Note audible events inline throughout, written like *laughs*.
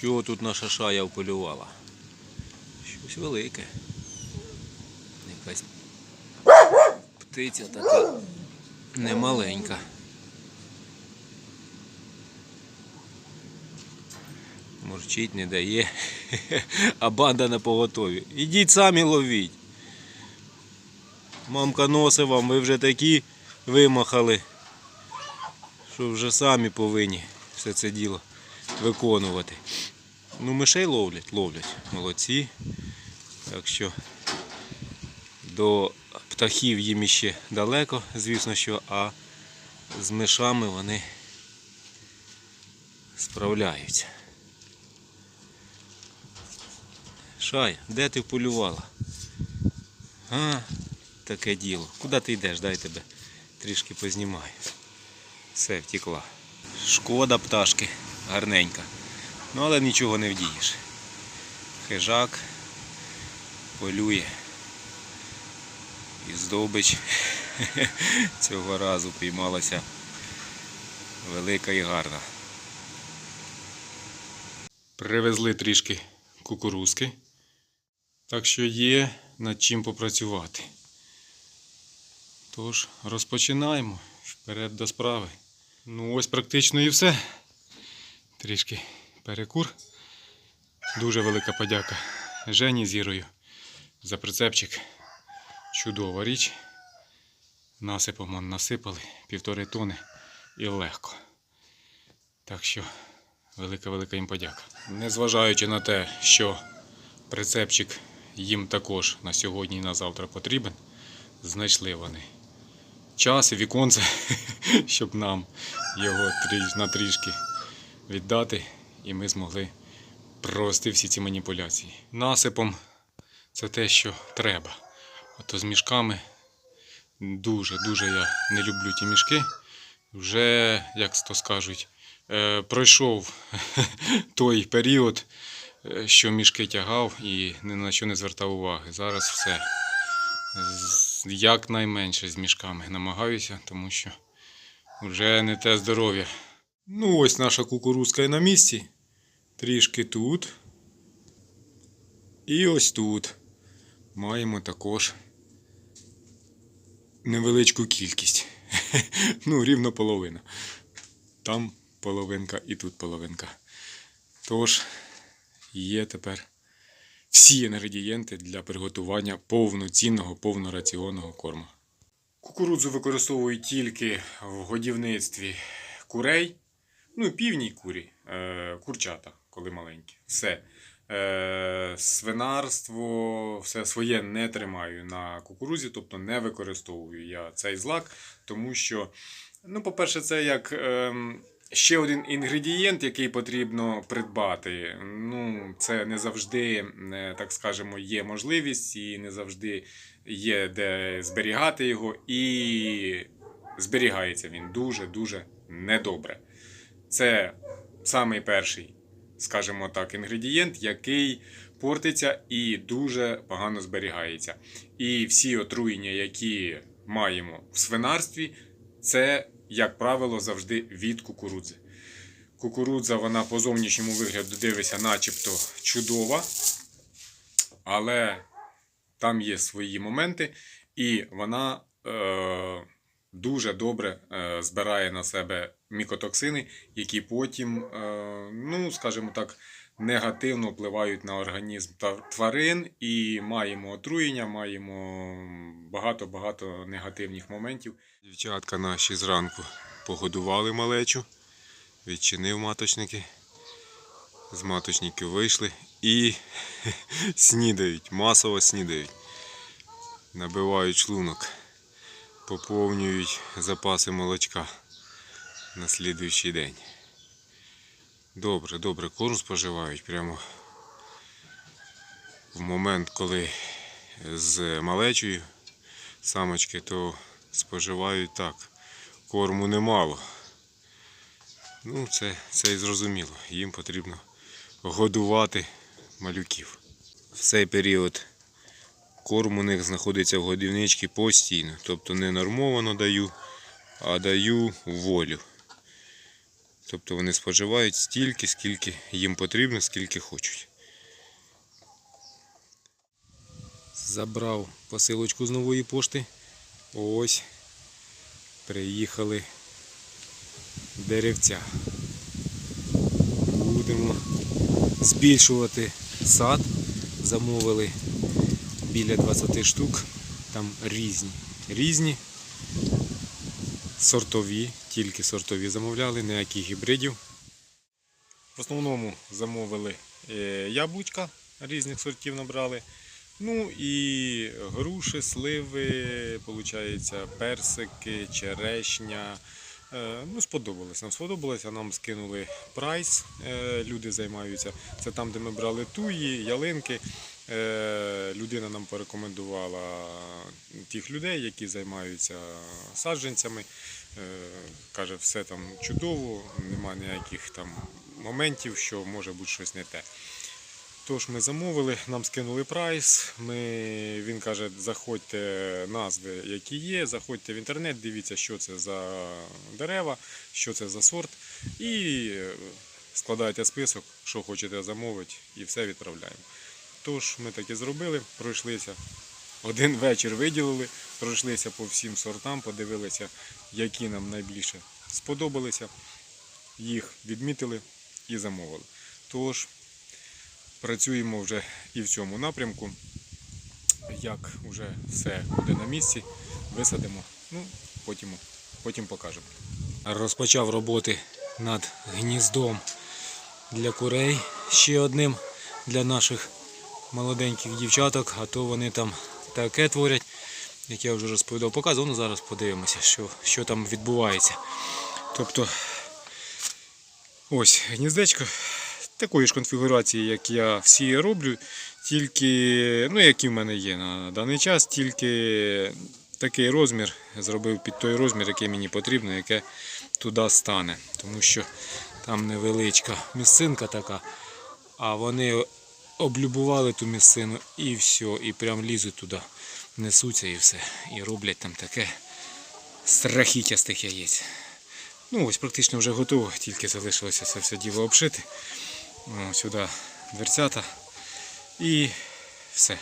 Що тут наша шая вполювала? Щось велике. Якась птиця така немаленька. Мурчить не дає, *laughs* а банда на поготові. Ідіть самі ловіть. Мамка носить вам, ви вже такі вимахали, що вже самі повинні все це діло виконувати. Ну, мишей ловлять, ловлять. Молодці. Так що до птахів їм іще далеко, звісно, що, а з мишами вони справляються. Шай, де ти полювала? А, таке діло. Куди ти йдеш? Дай тебе трішки познімаю. Все, втекла. Шкода пташки, гарненька. Ну, але нічого не вдієш. Хижак полює. І здобич *laughs* цього разу піймалася велика і гарна. Привезли трішки кукурузки. Так що є над чим попрацювати. Тож, розпочинаємо вперед до справи. Ну ось практично і все. Трішки перекур. Дуже велика подяка Жені Зірою за прицепчик. Чудова річ. Насипом насипали півтори тони і легко. Так що велика-велика їм подяка. Незважаючи на те, що прицепчик їм також на сьогодні і на завтра потрібен, знайшли вони час і віконце, *laughs* щоб нам його на трішки віддати, і ми змогли провести всі ці маніпуляції. Насипом це те, що треба. А то з мішками дуже-дуже я не люблю ті мішки. Вже, як то скажуть, е, пройшов *laughs* той період, е, що мішки тягав і ні на що не звертав уваги. Зараз все. Якнайменше з мішками намагаюся, тому що вже не те здоров'я. Ну, ось наша кукурузка і на місці. Трішки тут. І ось тут. Маємо також невеличку кількість. *laughs* Ну, рівно половина. Там половинка і тут половинка. Тож є тепер всі інгредієнти для приготування повноцінного повнораціонного корму. Кукурудзу використовують тільки в годівництві курей, ну півній курі, е, курчата, коли маленькі. Все. Е, свинарство, все своє не тримаю на кукурузі, тобто не використовую я цей злак, тому що, ну, по-перше, це як ем, ще один інгредієнт, який потрібно придбати. Ну, це не завжди, е, так скажемо, є можливість і не завжди є де зберігати його, і зберігається він дуже-дуже недобре. Це самий перший, скажімо так, інгредієнт, який портиться і дуже погано зберігається. І всі отруєння, які маємо в свинарстві, це, як правило, завжди від кукурудзи. Кукурудза, вона по зовнішньому вигляду дивиться, начебто чудова, але там є свої моменти, і вона е, дуже добре е, збирає на себе мікотоксини, які потім, е, ну, скажімо так, негативно впливають на організм тварин, і маємо отруєння, маємо багато-багато негативних моментів. Дівчатка наші зранку погодували малечу, відчинив маточники. З маточників вийшли і *laughs* снідають, масово снідають. Набивають шлунок, поповнюють запаси молочка на слідуючий день. Добре, добре, корм споживають прямо в момент, коли з малечою самочки, то споживають так. Корму немало. Ну, це, це і зрозуміло. Їм потрібно годувати малюків. В цей період корм у них знаходиться в годівничці постійно. Тобто не нормовано даю, а даю волю. Тобто вони споживають стільки, скільки їм потрібно, скільки хочуть. Забрав посилочку з нової пошти. Ось. Приїхали деревця. Будемо збільшувати сад. Замовили біля 20 штук. Там різні. Різні. Сортові, тільки сортові замовляли, ніяких гібридів. В основному замовили е, яблучка різних сортів набрали. Ну і груші, сливи, персики, черешня. Е, Ну, сподобалось. Нам сподобалось, нам скинули прайс. е, Люди займаються. Це там, де ми брали туї, ялинки. Е, Людина нам порекомендувала тих людей, які займаються саджанцями. Е, Каже, все там чудово, нема ніяких там моментів, що може бути щось не те. Тож ми замовили, нам скинули прайс. Ми, він каже, заходьте назви, які є, заходьте в інтернет, дивіться, що це за дерева, що це за сорт, і е, складайте список, що хочете замовити, і все відправляємо. Тож ми так і зробили, пройшлися. Один вечір виділили, пройшлися по всім сортам, подивилися, які нам найбільше сподобалися. Їх відмітили і замовили. Тож працюємо вже і в цьому напрямку. Як вже все буде на місці, висадимо, ну, потім, потім покажемо. Розпочав роботи над гніздом для курей ще одним для наших молоденьких дівчаток, а то вони там таке творять, як я вже розповідав, показував. Ну зараз подивимося, що, що там відбувається. Тобто ось гніздечко такої ж конфігурації, як я всі роблю, тільки, ну, які в мене є на даний час, тільки такий розмір зробив під той розмір, який мені потрібно, яке туди стане. Тому що там невеличка місцинка така, а вони облюбували ту місцину і все, і прям лізуть туди, несуться і все. І роблять там таке страхіття з тих яєць. Ну ось практично вже готово, тільки залишилося це все діло обшити. О, сюди дверцята і все.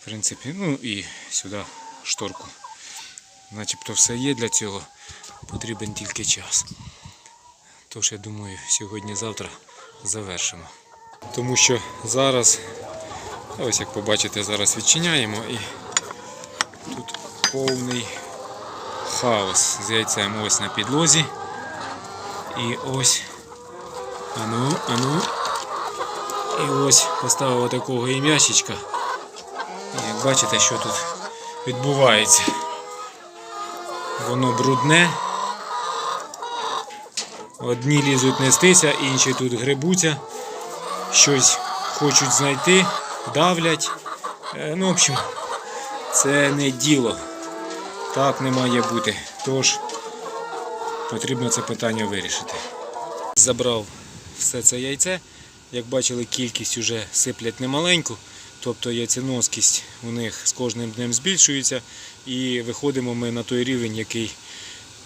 В принципі, ну і сюди шторку. Начебто все є для цього, потрібен тільки час. Тож я думаю, сьогодні-завтра завершимо. Тому що зараз, ось як побачите, зараз відчиняємо і тут повний хаос з яйцем ось на підлозі. І ось Ану, ану. І ось поставив такого ім'ящичка. І як бачите, що тут відбувається. Воно брудне. Одні лізуть нестися, інші тут грибуться, щось хочуть знайти, давлять. Е, Ну, в общем, це не діло. Так не має бути. Тож потрібно це питання вирішити. Забрав все це яйце. Як бачили, кількість вже сиплять немаленьку, тобто яйценоскість у них з кожним днем збільшується і виходимо ми на той рівень, який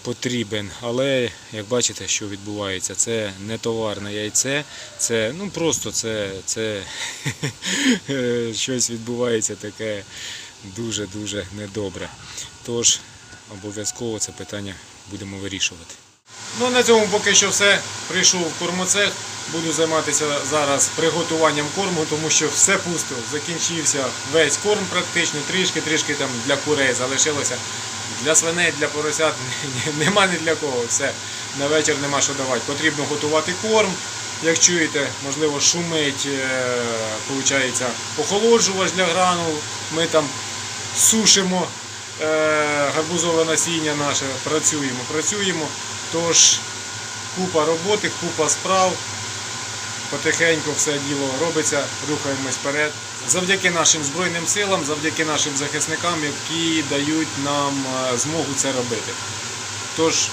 потрібен. Але як бачите, що відбувається, це не товарне яйце, це ну просто це, це *laughs* щось відбувається таке дуже-дуже недобре. Тож обов'язково це питання будемо вирішувати. Ну, на цьому поки що все. Прийшов в кормоцех. Буду займатися зараз приготуванням корму, тому що все пусто. Закінчився весь корм практично, трішки, трішки там для курей залишилося. Для свиней, для поросят *laughs* нема ні для кого. Все, на вечір нема що давати. Потрібно готувати корм. Як чуєте, можливо, шумить, виходить, охолоджувач для гранул. Ми там сушимо е, гарбузове насіння наше, працюємо, працюємо. Тож купа роботи, купа справ. Потихеньку все діло робиться, рухаємось вперед. Завдяки нашим Збройним силам, завдяки нашим захисникам, які дають нам е, змогу це робити. Тож,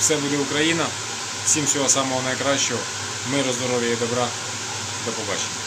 все буде Україна. Всім всього самого найкращого. Миру, здоров'я і добра. До побачення.